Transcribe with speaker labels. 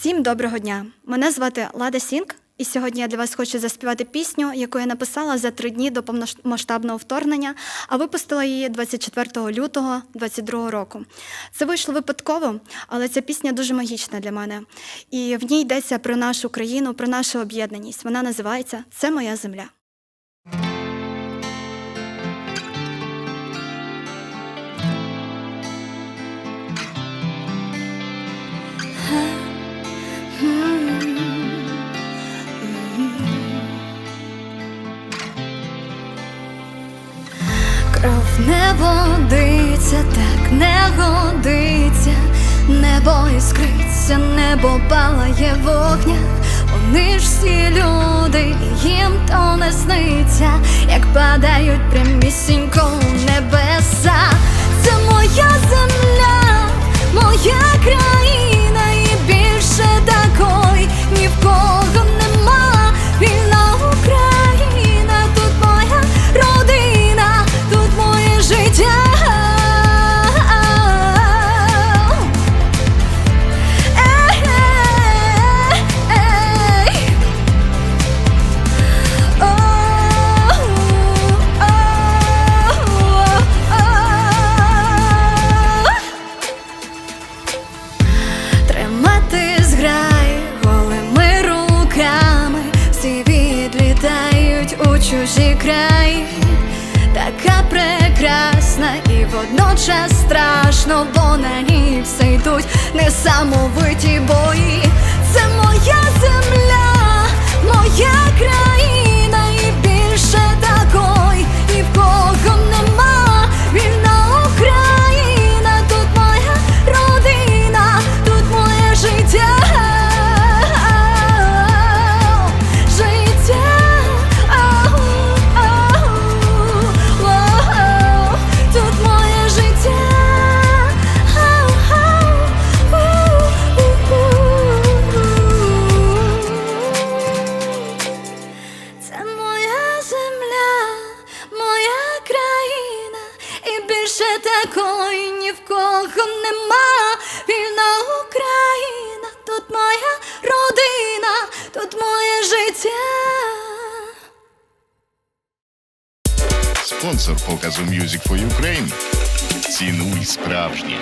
Speaker 1: Всім доброго дня! Мене звати Лада Сінк, і сьогодні я для вас хочу заспівати пісню, яку я написала за три дні до повномасштабного вторгнення, а випустила її 24 лютого 2022 року. Це вийшло випадково, але ця пісня дуже магічна для мене. І в ній йдеться про нашу країну, про нашу об'єднаність. Вона називається Це моя земля.
Speaker 2: Кров не водиться, так не годиться, небо іскриться, небо палає вогня. Вони ж всі люди, їм то не сниться, як падають прямісінько відлітають у чужі краї, така прекрасна і водночас страшно, бо на ній все йдуть несамовиті бої. Більше такої ні в кого нема. Вільна Україна, тут моя родина, тут моє життя.
Speaker 3: Спонсор показу Music for Ukraine. Цінуй справжнє.